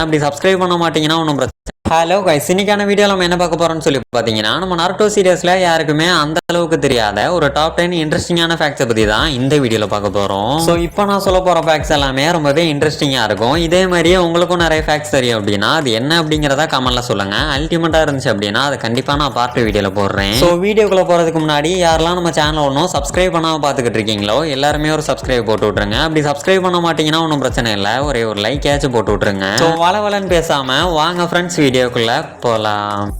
அப்படி சப்ஸ்கிரைப் பண்ண மாட்டீங்கன்னா ஒன்றும் பிரச்சனை ஹலோ கைஸ் இன்னைக்கான வீடியோ நம்ம என்ன பார்க்க போகிறோம்னு சொல்லி பார்த்தீங்கன்னா நம்ம நார்டோ சீரியஸில் யாருக்குமே அந்த அளவுக்கு தெரியாத ஒரு டாப் டென் இன்ட்ரெஸ்டிங்கான ஃபேக்ட்ஸை பற்றி தான் இந்த வீடியோவில் பார்க்க போகிறோம் ஸோ இப்போ நான் சொல்ல போகிற ஃபேக்ட்ஸ் எல்லாமே ரொம்பவே இன்ட்ரெஸ்டிங்காக இருக்கும். இதே மாதிரியே உங்களுக்கும் நிறைய ஃபேக்ட்ஸ் தெரியும் அப்படின்னா அது என்ன அப்படிங்கிறத கமெண்ட்ல சொல்லுங்கள் அல்டிமேட்டாக இருந்துச்சு அப்படின்னா அதை கண்டிப்பாக நான் பார்ட் வீடியோவில் போடுறேன். ஸோ வீடியோக்குள்ளே போகிறதுக்கு முன்னாடி யாரெல்லாம் நம்ம சேனல் ஒன்றும் சப்ஸ்கிரைப் பண்ணாம பார்த்துக்கிட்டு இருக்கீங்களோ எல்லாருமே ஒரு சப்ஸ்கிரைப் போட்டு விட்ருங்க அப்படி சப்ஸ்கிரைப் பண்ண மாட்டீங்கன்னா ஒன்றும் பிரச்சனை இல்லை. ஒரே ஒரு லைக் ஏச்சும் போட்டு விட்ருங்க ஸோ வள வளன்னு வாங்க ஃப்ரெண்ட்ஸ் வீடியோ வீடியோக்குள்ள போகலாம்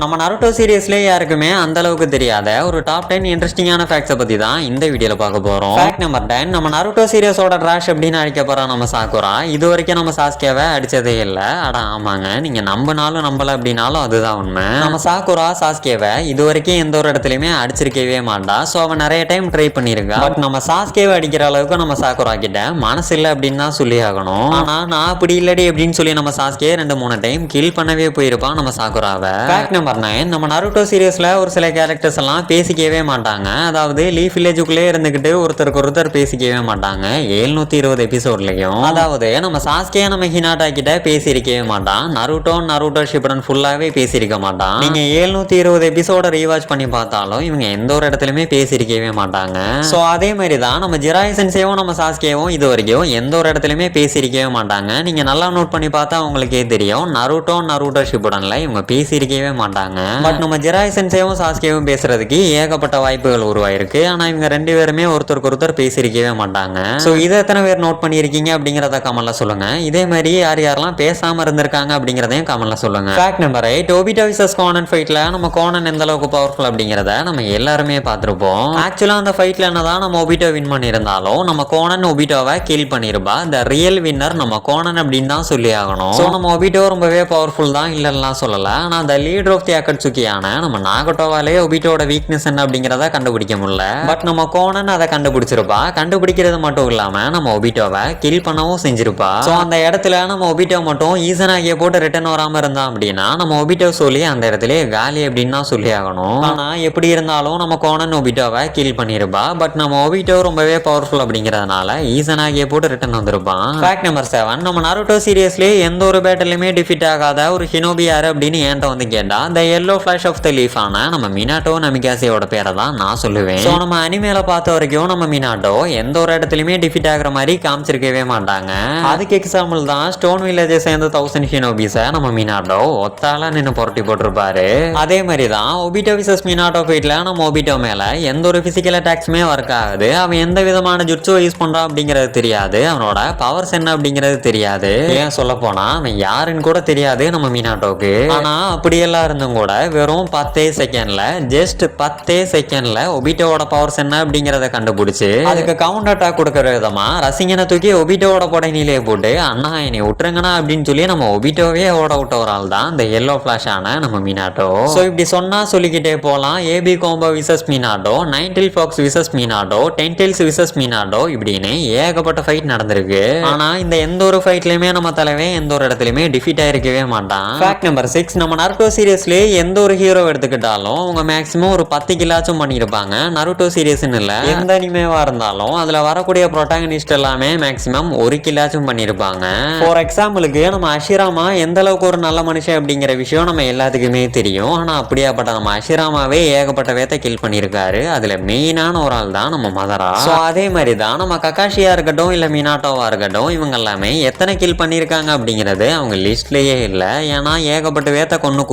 நம்ம நருட்டோ சீரியஸ்லேயே யாருக்குமே அந்த அளவுக்கு தெரியாத ஒரு டாப் டென் இன்ட்ரெஸ்டிங்கான ஃபேக்ட்ஸை பற்றி தான் இந்த வீடியோவில் பார்க்க போகிறோம் ஃபேக்ட் நம்பர் டென் நம்ம நருட்டோ சீரியஸோட ட்ராஷ் அப்படின்னு அழைக்க போகிற நம்ம சாக்குரா இது வரைக்கும் நம்ம சாஸ்கியாவை அடிச்சதே இல்லை. அட ஆமாங்க. நீங்கள் நம்பினாலும் நம்பலை அப்படின்னாலும் அதுதான் உண்மை. நம்ம சாக்குரா சாஸ்கியாவை இது வரைக்கும் எந்த ஒரு இடத்துலையுமே அடிச்சிருக்கவே மாட்டா. ஸோ அவன் நிறைய டைம் ட்ரை பண்ணியிருக்கா. பட் நம்ம சாஸ்கியாவை அடிக்கிற அளவுக்கு நம்ம சாக்குரா கிட்ட மனசு இல்லை அப்படின்னு தான் சொல்லி ஆகணும். ஆனால் நான் அப்படி இல்லடி அப்படின்னு சொல்லி நம்ம சாஸ்கியை ரெண்டு மூணு டைம் கில் பண்ணவே போயிருப்பான் நம்ம சாக்குராவை ஃபேக்ட் நம்பர் நைன் நம்ம நருட்டோ சீரியஸில் ஒரு சில கேரக்டர்ஸ் எல்லாம் பேசிக்கவே மாட்டாங்க. அதாவது லீஃப் வில்லேஜுக்குள்ளே இருந்துக்கிட்டு ஒருத்தருக்கு ஒருத்தர் பேசிக்கவே மாட்டாங்க. ஏழ்நூற்றி இருபது எபிசோட்லையும் அதாவது நம்ம சாஸ்கே நம்ம ஹினாட்டா கிட்ட பேசியிருக்கவே மாட்டான். நருட்டோ நருட்டோ ஷிப்டன் ஃபுல்லாகவே பேசியிருக்க மாட்டான். நீங்க ஏழ்நூற்றி இருபது எபிசோட ரீவாச் பண்ணி பார்த்தாலும் இவங்க எந்த ஒரு இடத்துலயுமே பேசியிருக்கவே மாட்டாங்க. ஸோ அதே மாதிரி தான் நம்ம ஜிராய் சென்சேவும் நம்ம சாஸ்கேவும் இது வரைக்கும் எந்த ஒரு இடத்துலயுமே பேசியிருக்கவே மாட்டாங்க. நீங்க நல்லா நோட் பண்ணி பார்த்தா உங்களுக்கே தெரியும். நருட்டோ நருட்டோ ஷிபுடன்ல இவங்க பேசியிருக்கவே மாட்டாங்க. பட் நம்ம ஜெராய்சன்ஸையும் சாஸ்கேவும் பேசுறதுக்கு ஏகப்பட்ட வாய்ப்புகள் உருவாயிருக்கு. ஆனா இவங்க ரெண்டு பேருமே ஒருத்தருக்கு ஒருத்தர் பேசியிருக்கவே மாட்டாங்க. ஸோ இதை எத்தனை பேர் நோட் பண்ணியிருக்கீங்க அப்படிங்கிறத கமல்ல சொல்லுங்க. இதே மாதிரி யார் யாரெல்லாம் பேசாம இருந்திருக்காங்க அப்படிங்கிறதையும் கமல்ல சொல்லுங்க. Fact number eight Obito versus Konan ஃபைட்ல நம்ம கோனன் எந்த அளவுக்கு பவர்ஃபுல் அப்படிங்கிறத நம்ம எல்லாருமே பார்த்துருப்போம். ஆக்சுவலா அந்த ஃபைட்ல என்னதான் நம்ம ஒபிட்டோ வின் பண்ணியிருந்தாலும் நம்ம கோனன் ஒபிட்டோவை கில் பண்ணிருப்பா. இந்த ரியல் வின்னர் நம்ம கோனன் அப்படின்னு தான் சொல்லி ஆகணும். ஸோ நம்ம ஒபிட்டோ ரொம்பவே பவர்ஃபுல் தான் இல்லைன்னா சொல்லல. ஆனால் அந்த லீடர் ஆஃப் தி அக்கட்சுக்கியான நம்ம நாகட்டோவாலே ஒபிட்டோட வீக்னஸ் என்ன அப்படிங்கிறத கண்டுபிடிக்க முடியல. பட் நம்ம கோனன் அதை கண்டுபிடிச்சிருப்பா. கண்டுபிடிக்கிறது மட்டும் இல்லாம நம்ம ஒபிட்டோவை கில் பண்ணவும் செஞ்சிருப்பா. ஸோ அந்த இடத்துல நம்ம ஒபிட்டோ மட்டும் ஈசனாகிய போட்டு ரிட்டர்ன் வராம இருந்தான் அப்படின்னா நம்ம ஒபிட்டோ சொல்லி அந்த இடத்துல காலி அப்படின்னு தான் சொல்லி ஆகணும். ஆனா எப்படி இருந்தாலும் நம்ம கோனன் ஒபிட்டோவை கில் பண்ணிருப்பா. பட் நம்ம ஒபிட்டோ ரொம்பவே பவர்ஃபுல் அப்படிங்கிறதுனால ஈசனாகிய போட்டு ரிட்டர்ன் வந்திருப்பான். ஃபேக்ட் நம்பர் செவன் நம்ம நருட்டோ சீரியஸ்லேயே எந்த ஒரு பேட்டிலுமே டிஃபிட் ஆகாத ஒரு ஹினோபி யாரு அப்படின்னு என்கிட்ட வந்து கேட்டா இந்த yellow flash of the leaf நம்ம மினாட்டோ நமிகாசியோட பேரை தான் நான் சொல்லுவேன். ஸோ நம்ம அனிமேல பார்த்த வரைக்கும் நம்ம மினாட்டோ எந்த ஒரு இடத்துலையுமே டிஃபிட் ஆகுற மாதிரி காமிச்சிருக்கவே மாட்டாங்க. அதுக்கு எக்ஸாம்பிள் தான் ஸ்டோன் வில்லேஜை சேர்ந்த தௌசண்ட் ஹினோபிஸை நம்ம மினாட்டோ ஒத்தால நின்று புரட்டி போட்டிருப்பாரு. அதே மாதிரி தான் ஒபிட்டோ விசஸ் மினாட்டோ ஃபைட்ல நம்ம ஒபிட்டோ மேல எந்த ஒரு பிசிக்கல் அட்டாக்ஸுமே ஒர்க் ஆகுது. அவன் எந்த விதமான ஜுட்ஸோ யூஸ் பண்றான் அப்படிங்கிறது தெரியாது. அவனோட பவர்ஸ் என்ன அப்படிங்கிறது தெரியாது. ஏன் சொல்ல போனா அவன் யாருன்னு கூட தெரியாது நம்ம மீனாட்டோக்கு ஆனா அப்படியெல்லாம் இருந்தும் கூட வெறும் பத்தே செகண்ட்ல ஜஸ்ட் பத்தே செகண்ட்ல ஒபிட்டோவோட பவர்ஸ் என்ன அப்படிங்கறத கண்டுபிடிச்சு அதுக்கு கவுண்டர் அட்டாக் கொடுக்கற விதமா ரசிகனை தூக்கி ஒபிட்டோவோட புடைனிலே போட்டு அண்ணா என்னை விட்டுருங்கண்ணா அப்படின்னு சொல்லி நம்ம ஒபிட்டோவே ஓட விட்ட ஒரு ஆள் தான் இந்த எல்லோ ஃபிளாஷ் ஆன நம்ம மீனாட்டோ. ஸோ இப்படி சொன்னா சொல்லிக்கிட்டே போலாம். AB combo versus Minato nine tail fox versus Minato ten tails versus Minato இப்படின்னு ஏகப்பட்ட ஃபைட் நடந்திருக்கு. ஆனா இந்த எந்த ஒரு ஃபைட்லயுமே நம்ம தலைவன் எந்த ஒரு இடத்துலயுமே டிஃபீட் ஆயிருக்கவே மாட்டான். ஃபேக்ட் நம்பர் சிக்ஸ் நம்ம நருட்டோ சீரியஸ்லயே எந்த ஒரு ஹீரோ எடுத்துக்கிட்டாலும் அவங்க மேக்ஸிமம் ஒரு பத்து கிலாச்சும் பண்ணியிருப்பாங்க. நருட்டோ சீரியஸ்னு இல்லை. எந்த அனிமேவாக இருந்தாலும் அதில் வரக்கூடிய ப்ரொட்டாகனிஸ்ட் எல்லாமே மேக்ஸிமம் ஒரு கிலாச்சும் பண்ணியிருப்பாங்க. ஃபார் எக்ஸாம்பிளுக்கு நம்ம அஷிராமா எந்த அளவுக்கு ஒரு நல்ல மனுஷன் அப்படிங்கிற விஷயம் நம்ம எல்லாத்துக்குமே தெரியும். ஆனால் அப்படியாப்பட்ட நம்ம அஷிராமாவே ஏகப்பட்ட வேத்த கில் பண்ணியிருக்காரு. அதில் மெயினான ஒரு ஆள் தான் நம்ம மதரா. ஸோ அதே மாதிரி தான் நம்ம கக்காஷியாக இருக்கட்டும் இல்லை மீனாட்டோவாக இருக்கட்டும் இவங்க எல்லாமே எத்தனை கில் பண்ணியிருக்காங்க அப்படிங்கிறது அவங்க லிஸ்ட்லேயே இல்லை. ஏன்னா ஏகப்பட்ட வேத்த கொண்டு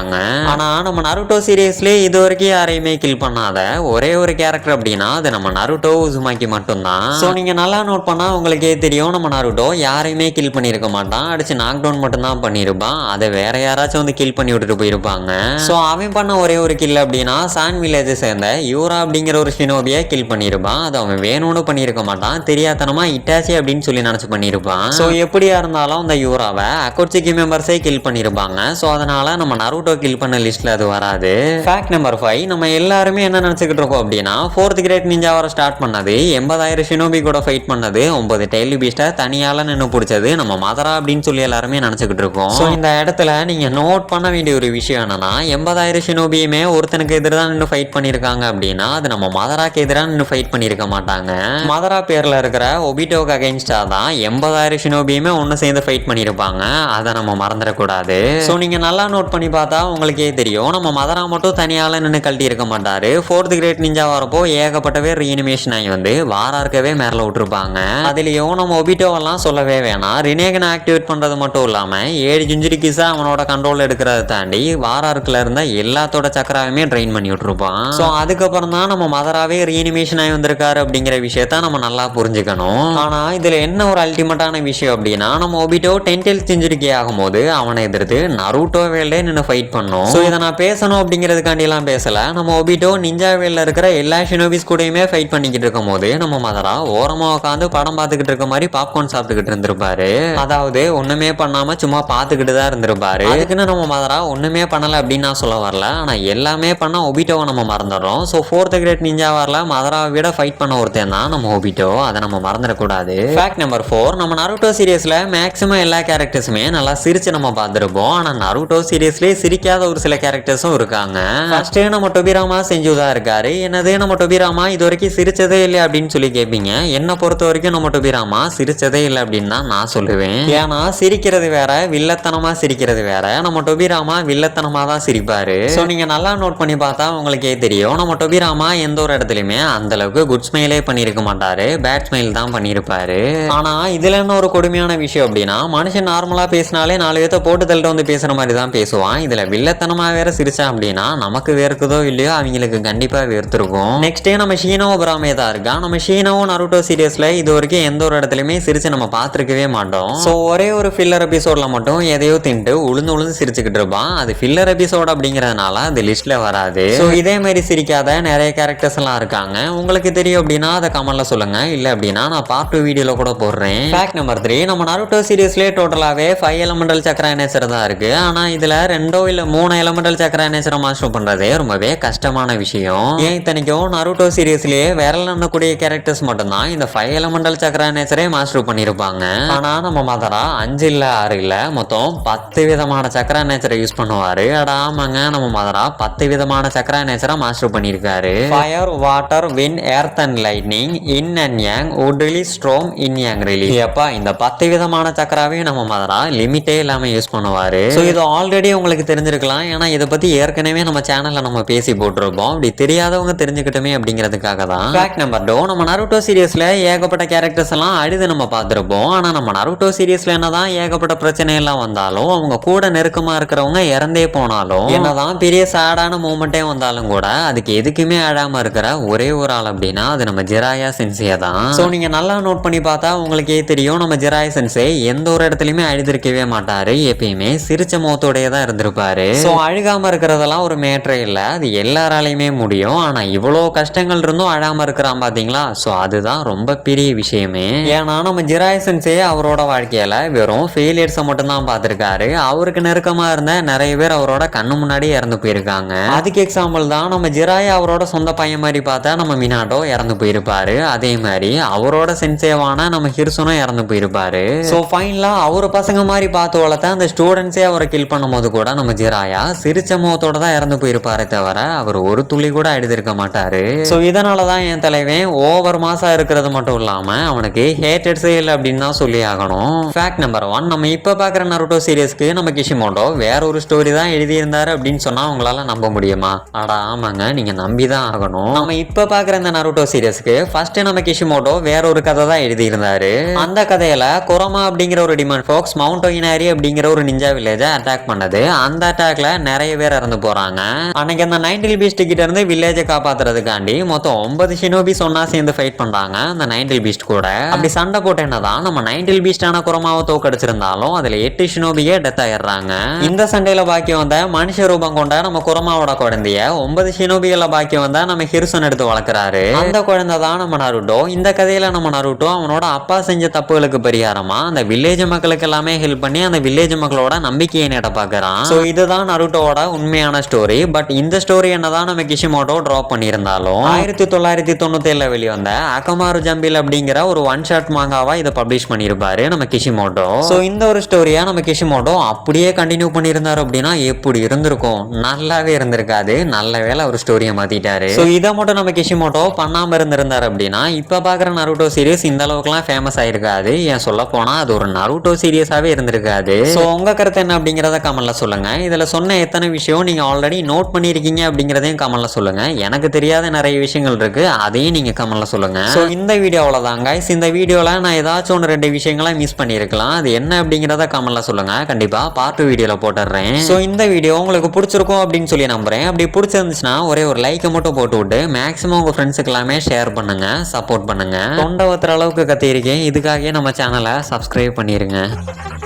பண்ணிட்டாங்க ஆனா நம்ம நருட்டோ சீரியஸ்லயே இது வரைக்கும் யாரையுமே கில் பண்ணாத. ஒரே ஒரு கேரக்டர் அப்படின்னா அது நம்ம நருட்டோ உசுமாக்கி மட்டும்தான். ஸோ நீங்க நல்லா நோட் பண்ணா உங்களுக்கே தெரியும் நம்ம நருட்டோ யாரையுமே கில் பண்ணியிருக்க மாட்டான். அடிச்சு நாக் டவுன் மட்டும்தான் பண்ணியிருப்பான் அதை வேற யாராச்சும் வந்து கில் பண்ணி விட்டுட்டு போயிருப்பாங்க. ஸோ அவன் பண்ண ஒரே ஒரு கில் அப்படின்னா சான் வில்லேஜை சேர்ந்த யூரா அப்படிங்கிற ஒரு ஷினோபியை கில் பண்ணியிருப்பான் அது அவன் வேணும்னு பண்ணியிருக்க மாட்டான். தெரியாதனமா இட்டாச்சி அப்படின்னு சொல்லி நினச்சி பண்ணியிருப்பான் ஸோ எப்படியா இருந்தாலும் அந்த யூராவை அக்கோட்சிக்கு மெம்பர்ஸே கில் பண்ணியிருப்பாங்க ஸோ அதனால நம்ம நருட்டோ நருட்டோ கில் பண்ண லிஸ்ட்ல அது வராது. ஃபேக்ட் நம்பர் ஃபைவ் நம்ம எல்லாருமே என்ன நினைச்சுக்கிட்டு இருக்கோம் அப்படின்னா ஃபோர்த் கிரேட் நிஞ்சா வர ஸ்டார்ட் பண்ணது எண்பதாயிரம் ஷினோபி கூட ஃபைட் பண்ணது ஒன்பது டெய்லி பீஸ்ட்டை தனியால நின்று பிடிச்சது நம்ம மதரா அப்படின்னு சொல்லி எல்லாருமே நினைச்சுக்கிட்டு இருக்கோம். ஸோ இந்த இடத்துல நீங்க நோட் பண்ண வேண்டிய ஒரு விஷயம் என்னன்னா எண்பதாயிரம் ஷினோபியுமே ஒருத்தனுக்கு எதிராக நின்று ஃபைட் பண்ணியிருக்காங்க அப்படின்னா அது நம்ம மதராக்கு எதிராக நின்று ஃபைட் பண்ணியிருக்க மாட்டாங்க. மதரா பேர்ல இருக்கிற ஒபிட்டோக்கு அகைன்ஸ்டா தான் எண்பதாயிரம் ஷினோபியுமே ஒன்று சேர்ந்து ஃபைட் பண்ணியிருப்பாங்க அதை நம்ம மறந்துடக்கூடாது. ஸோ நீங்க நல்லா நோட் பண்ணி பார்த்தா உங்களுக்கே தெரியும். நம்ம மதரா மட்டும் தனியால நின்று கழட்டி இருக்க மாட்டாரு. ஃபோர்த் கிரேட் நிஞ்சா வரப்போ ஏகப்பட்ட பேர் ரீனிமேஷன் ஆகி வந்து வாரா இருக்கவே மேல விட்டுருப்பாங்க. அதுலேயும் நம்ம ஒபிட்டோவெல்லாம் சொல்லவே வேணாம். ரினேகனை ஆக்டிவேட் பண்றது மட்டும் இல்லாம ஏழு ஜுஞ்சுரி அவனோட கண்ட்ரோல் எடுக்கிறத தாண்டி வாராருக்குல இருந்த எல்லாத்தோட சக்கராவையுமே ட்ரெயின் பண்ணி விட்டுருப்பான். ஸோ அதுக்கப்புறம் தான் நம்ம மதராவே ரீனிமேஷன் ஆகி வந்திருக்காரு அப்படிங்கிற விஷயத்த நம்ம நல்லா புரிஞ்சுக்கணும். ஆனா இதுல என்ன ஒரு அல்டிமேட்டான விஷயம் அப்படின்னா நம்ம ஒபிட்டோ டென் டெல் செஞ்சுரிக்கே ஆகும்போது அவனை எதிர்த்து நருட்டோ வேல்டே நின்று ஃபைட் பண்ணோம். ஸோ இதை நான் பேசணும் அப்படிங்கிறதுக்காண்டிலாம் பேசலை. நம்ம ஒபிட்டோ நிஞ்சாவில் இருக்கிற எல்லா ஷினோபிஸ் கூடயுமே ஃபைட் பண்ணிக்கிட்டு இருக்கும் போது நம்ம மதரா ஓரமாக உட்காந்து படம் பார்த்துக்கிட்டு இருக்க மாதிரி பாப்கார்ன் சாப்பிட்டுக்கிட்டு இருந்திருப்பாரு. அதாவது ஒன்றுமே பண்ணாமல் சும்மா பார்த்துக்கிட்டு தான் இருந்திருப்பாரு. அதுக்குன்னு நம்ம மதரா ஒன்றுமே பண்ணலை அப்படின்னு நான் சொல்ல வரல. ஆனால் எல்லாமே பண்ண ஒபிட்டோவை நம்ம மறந்துடுறோம். ஸோ ஃபோர்த்து கிரேட் நிஞ்சா வரல மதராவை விட ஃபைட் பண்ண ஒருத்தன் தான் நம்ம ஒபிட்டோ. அதை நம்ம மறந்துடக்கூடாது. ஃபேக்ட் நம்பர் ஃபோர் நம்ம நருட்டோ சீரியஸில் மேக்ஸிமம் எல்லா கேரக்டர்ஸுமே நல்லா சிரிச்சு நம்ம பார்த்துருப்போம். ஆனால் நருட்டோ சீரியஸ்லேயே சிரிக்காத ஒரு சில கேரக்டர்ஸும் இருக்காங்க. ஃபர்ஸ்ட் நம்ம டொபிராமா செஞ்சுதா இருக்காரு. என்னது நம்ம டொபிராமா இது வரைக்கும் சிரிச்சதே இல்லை அப்படின்னு சொல்லி கேட்பீங்க என்னை பொறுத்த வரைக்கும் நம்ம டொபிராமா சிரிச்சதே இல்லை அப்படின்னு தான் நான் சொல்லுவேன். ஏன்னா சிரிக்கிறது வேற வில்லத்தனமா சிரிக்கிறது வேற. நம்ம டொபிராமா வில்லத்தனமா தான் சிரிப்பாரு. ஸோ நீங்க நல்லா நோட் பண்ணி பார்த்தா உங்களுக்கே தெரியும். நம்ம டொபிராமா எந்த ஒரு இடத்துலயுமே அந்த அளவுக்கு குட் ஸ்மைலே பண்ணியிருக்க மாட்டாரு. பேட் ஸ்மைல் தான் பண்ணியிருப்பாரு. ஆனா இதுல என்ன ஒரு கொடுமையான விஷயம் அப்படின்னா மனுஷன் நார்மலா பேசினாலே நாலு பேர்த்த போட்டு தள்ளிட்டு வந்து பேசுற மாதிரி தான் பேசுவான். இதுல வில்லத்தனமாக வேற சிரிச்சா அப்படின்னா நமக்கு வேர்க்குதோ இல்லையோ அவங்களுக்கு கண்டிப்பாக வேர்த்திருக்கும். நெக்ஸ்டே நம்ம ஷீனோ பிராமே தான் இருக்கான் நம்ம ஷீனோவும் நருட்டோ சீரியஸ்ல இது வரைக்கும் எந்த ஒரு இடத்துலயுமே சிரிச்சு நம்ம பார்த்துருக்கவே மாட்டோம். ஸோ ஒரே ஒரு ஃபில்லர் எபிசோட்ல மட்டும் எதையோ தின்ட்டு உளுந்து உளுந்து சிரிச்சுக்கிட்டு இருப்பான். அது ஃபில்லர் எபிசோட் அப்படிங்கிறதுனால அது லிஸ்ட்ல வராது. ஸோ இதே மாதிரி சிரிக்காத நிறைய கேரக்டர்ஸ் எல்லாம் இருக்காங்க. உங்களுக்கு தெரியும் அப்படின்னா அதை கமெண்ட்ல சொல்லுங்க. இல்ல அப்படின்னா நான் பார்ட் டூ வீடியோல கூட போடுறேன். ஃபேக்ட் நம்பர் த்ரீ நம்ம நருட்டோ சீரியஸ்லேயே டோட்டலாகவே ஃபைவ் எலமெண்டல் சக்கர நேச்சர் தான் இருக்கு. ஆனால் இதில் ரெண்டோ இல்ல மூணு எலமெண்டல் சக்கரா நேச்சரை மாஸ்டர் பண்றதே ரொம்பவே கஷ்டமான விஷயம். ஏன் இத்தனைக்கும் நருட்டோ சீரியஸ்லயே விரல் எண்ணக்கூடிய கேரக்டர்ஸ் மட்டும்தான் இந்த ஃபைவ் எலமெண்டல் சக்கரா நேச்சரே மாஸ்டர் பண்ணியிருப்பாங்க ஆனா நம்ம மதரா அஞ்சு இல்ல ஆறு இல்ல மொத்தம் பத்து விதமான சக்கரா நேச்சரை யூஸ் பண்ணுவாரு. அட ஆமாங்க நம்ம மதரா பத்து விதமான சக்கரா நேச்சரை மாஸ்டர் பண்ணியிருக்காரு fire water wind earth and lightning yin and yang wood release storm yin yang release எப்பா இந்த பத்து விதமான சக்கராவையும் நம்ம மதரா லிமிட்டே இல்லாம யூஸ் பண்ணுவாரு. ஸோ இது ஆல்ரெடி உங்களுக்கு தெரிஞ்சிருக்கலாம். ஏன்னா இதை பத்தி ஏற்கனவே நம்ம சேனல்ல நம்ம பேசி போட்டிருப்போம் அப்படி தெரியாதவங்க தெரிஞ்சுக்கிட்டுமே அப்படிங்கிறதுக்காக தான். ஃபேக்ட் நம்பர் டோ நம்ம நருட்டோ சீரியஸ்ல ஏகப்பட்ட கேரக்டர்ஸ் எல்லாம் அழுது நம்ம பார்த்துருப்போம். ஆனா நம்ம நருட்டோ சீரியஸ்ல என்னதான் ஏகப்பட்ட பிரச்சனை எல்லாம் வந்தாலும் அவங்க கூட நெருக்கமா இருக்கிறவங்க இறந்தே போனாலும் என்னதான் பெரிய சேடான மூமெண்ட்டே வந்தாலும் கூட அதுக்கு எதுக்குமே அழாமல் இருக்கிற ஒரே ஒரு ஆள் அப்படின்னா அது நம்ம ஜிராயா சென்சியா தான். ஸோ நீங்க நல்லா நோட் பண்ணி பார்த்தா உங்களுக்கே தெரியும் நம்ம ஜிராயா சென்சே எந்த ஒரு இடத்துலயுமே அழுதிருக்கவே மாட்டாரு. எப்பயுமே சிரிச்ச முகத்தோடயே தான் இருந்திருப்பாரு. ஸோ அழுகாம இருக்கிறதெல்லாம் ஒரு மேட்ரே இல்லை. அது எல்லாராலையுமே முடியும். ஆனா இவ்வளோ கஷ்டங்கள் இருந்தும் அழாம இருக்கிறான் பாத்தீங்களா? ஸோ அதுதான் ரொம்ப பெரிய விஷயமே. ஏன்னா நம்ம ஜிராய் சென்சே அவரோட வாழ்க்கையில வெறும் ஃபெயிலியர்ஸை மட்டும்தான் பார்த்திருக்காரு. அவருக்கு நெருக்கமா இருந்த நிறைய பேர் அவரோட கண்ணு முன்னாடி இறந்து போயிருக்காங்க. அதுக்கு எக்ஸாம்பிள் தான் நம்ம ஜிராய் அவரோட சொந்த பையன் மாதிரி பார்த்தா நம்ம மினாட்டோ இறந்து போயிருப்பாரு. அதே மாதிரி அவரோட சென்சேவான நம்ம ஹிர்சனும் இறந்து போயிருப்பாரு. ஸோ ஃபைனலாக அவர் பசங்க மாதிரி பார்த்து வளர்த்த அந்த ஸ்டூடெண்ட்ஸே அவரை கில் பண்ணும்போது கூட நம்ம ஜிராயா சிரிச்ச முகத்தோட தான் இறந்து போயிருப்பாரே தவிர அவர் ஒரு துளி கூட அழுதிருக்க மாட்டாரு. ஸோ இதனால தான் என் தலைவன் ஓவர் மாசா இருக்கிறது மட்டும் இல்லாம அவனுக்கு ஹேட்டட் செயல் அப்படின்னு தான் சொல்லி ஆகணும். ஃபேக்ட் நம்பர் ஒன் நம்ம இப்போ பார்க்குற நருட்டோ சீரியஸ்க்கு நம்ம கிஷிமோண்டோ வேற ஒரு ஸ்டோரி தான் எழுதியிருந்தாரு அப்படின்னு சொன்னா உங்களால நம்ப முடியுமா? ஆடா ஆமாங்க நீங்க நம்பி தான் ஆகணும். நம்ம இப்போ பார்க்குற இந்த நருட்டோ சீரியஸ்க்கு ஃபர்ஸ்ட் நம்ம கிஷிமோட்டோ வேற ஒரு கதை தான் எழுதியிருந்தாரு. அந்த கதையில கொரோமா அப்படிங்கிற ஒரு டிமாண்ட் ஃபோக்ஸ் மவுண்ட் ஒயினாரி அப்படிங்கிற ஒரு நிஞ்சா வில்லேஜை அட்டாக் பண்ணது. அந்த அட்டாக்ல நிறைய பேர் இறந்து போறாங்க. அன்னைக்கு அந்த நைன்டில் பீஸ்ட் கிட்ட இருந்து வில்லேஜை காப்பாத்துறதுக்காண்டி மொத்தம் ஒன்பது ஷினோபிஸ் ஒன்னா சேர்ந்து ஃபைட் பண்றாங்க அந்த நைன்டில் பீஸ்ட் கூட. அப்படி சண்டை போட்டு என்னதான் நம்ம நைன்டில் பீஸ்டான குரமாவை தோக்கடிச்சிருந்தாலும் அதுல எட்டு ஷினோபியே டெத் ஆயிடுறாங்க. இந்த சண்டையில பாக்கி வந்த மனுஷ ரூபம் கொண்ட நம்ம குரமாவோட குழந்தைய ஒன்பது ஷினோபிகள பாக்கி வந்தா நம்ம ஹிருசன் எடுத்து வளர்க்குறாரு. அந்த குழந்தை தான் நம்ம நருட்டோ. இந்த கதையில நம்ம நருட்டோ அவனோட அப்பா செஞ்ச தப்புகளுக்கு பரிகாரமா அந்த வில்லேஜ் மக்களுக்கு எல்லாமே ஹெல்ப் பண்ணி அந்த வில்லேஜ் மக்களோட நம்பிக்கையை நேட பாக்குறான். ஸோ இது இதுதான் நருட்டோட உண்மையான ஸ்டோரி பட் இந்த ஸ்டோரி என்னதான் நம்ம கிஷிமோட்டோ ட்ராப் பண்ணியிருந்தாலும் ஆயிரத்தி தொள்ளாயிரத்தி தொண்ணூத்தி ஏழுல வெளிவந்த அகமாரு ஜம்பில் அப்படிங்கிற ஒரு ஒன் ஷாட் மாங்காவா இதை பப்ளிஷ் பண்ணியிருப்பாரு நம்ம கிஷிமோட்டோ. ஸோ இந்த ஒரு ஸ்டோரியா நம்ம கிஷிமோட்டோ அப்படியே கண்டினியூ பண்ணியிருந்தாரு அப்படின்னா எப்படி இருந்திருக்கும்? நல்லாவே இருந்திருக்காது. நல்ல வேலை ஒரு ஸ்டோரியை மாத்திட்டாரு. ஸோ இதை மட்டும் நம்ம கிஷிமோட்டோ பண்ணாம இருந்திருந்தாரு அப்படின்னா இப்போ பாக்குற நருட்டோ சீரியஸ் இந்த அளவுக்குலாம் ஃபேமஸ் ஆயிருக்காது. ஏன் சொல்ல போனா அது ஒரு நருட்டோ சீரியஸாவே இருந்திருக்காது. ஸோ உங்க கருத்து என்ன அப்படிங்கிறத கமெண்ட்ல சொல்லுங்க. இதில் சொன்ன எத்தனை விஷயம் நீங்கள் ஆல்ரெடி நோட் பண்ணியிருக்கீங்க அப்படிங்கிறதையும் கமெண்ட்ல சொல்லுங்கள் எனக்கு தெரியாத நிறைய விஷயங்கள் இருக்குது அதையும் நீங்கள் கமெண்ட்ல சொல்லுங்கள் ஸோ இந்த வீடியோ அவ்வளோதான் கைஸ் இந்த வீடியோவில் நான் ஏதாச்சும் ஒன்று ரெண்டு விஷயங்களை மிஸ் பண்ணியிருக்கலாம். அது என்ன அப்படிங்கிறத கமெண்ட்ல சொல்லுங்கள் கண்டிப்பாக பார்ட் வீடியோவில் போட்டுடுறேன் ஸோ இந்த வீடியோ உங்களுக்கு பிடிச்சிருக்கும் அப்படின்னு சொல்லி நம்புகிறேன் அப்படி பிடிச்சிருந்துச்சுன்னா ஒரே ஒரு லைக்கை மட்டும் போட்டு விட்டு மேக்ஸிமம் உங்கள் ஃப்ரெண்ட்ஸுக்கு எல்லாமே ஷேர் பண்ணுங்கள் சப்போர்ட் பண்ணுங்க. தொண்டை ஒத்துற அளவுக்கு கத்தியிருக்கேன். இதுக்காகவே நம்ம சேனலை சப்ஸ்கிரைப் பண்ணிடுங்க